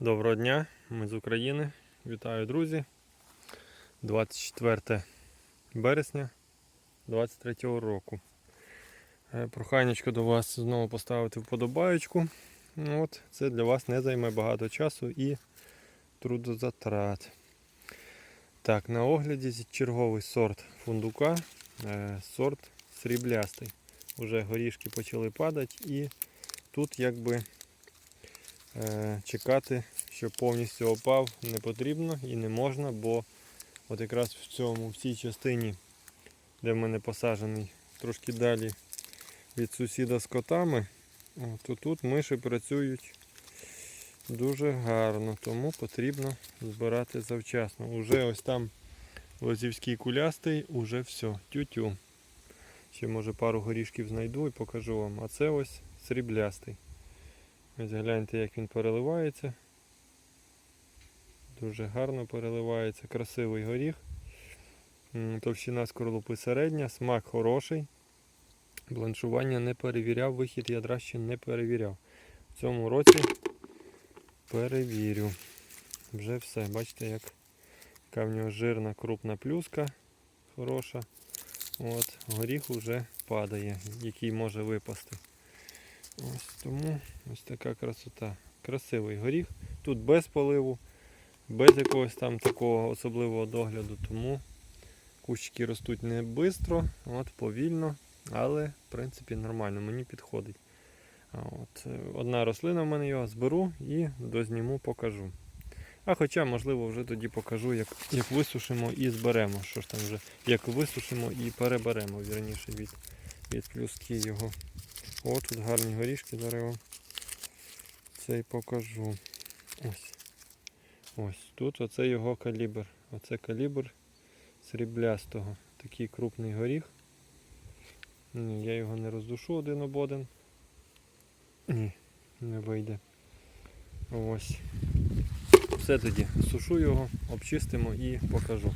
Доброго дня, ми з України. Вітаю, друзі. 24 березня 23 року. Е, Проханечко до вас знову поставити вподобаєчку. Ну, От, це для вас не займе багато часу і трудозатрат. Так, на огляді черговий сорт фундука, е, сорт сріблястий. Уже горішки почали падати і тут якби чекати, щоб повністю опав, не потрібно і не можна, бо от якраз в цьому, в цій частині, де в мене посаджений трошки далі від сусіда з котами, то тут миші працюють дуже гарно, тому потрібно збирати завчасно. Уже ось там лозівський кулястий, уже все, тю-тю. Ще може пару горішків знайду і покажу вам. А це ось сріблястий. Ось гляньте, як він переливається. Дуже гарно переливається, красивий горіх. Товщина скорлупи середня, смак хороший. Бланшування не перевіряв, вихід ядра ще не перевіряв. В цьому році перевірю. Вже все. Бачите, як, яка в нього жирна крупна плюска хороша. От, горіх вже падає, який може випасти. Ось тому ось така красота. Красивий горіх. Тут без поливу, без якогось там такого особливого догляду, тому кущики ростуть не швидко, от повільно, але в принципі нормально, мені підходить. От, е, одна рослина в мене його зберу і дозніму покажу. А хоча, можливо, вже тоді покажу, як, як висушимо і зберемо. Що ж там вже, як висушимо і переберемо, вірніше, від, від плюски його. О, тут гарні горішки, зараз вам цей покажу. Ось. Ось. Тут оце його калібр. Оце калібр сріблястого. Такий крупний горіх. Я його не роздушу один об один. Ні, не вийде. Ось. Все тоді сушу його, обчистимо і покажу.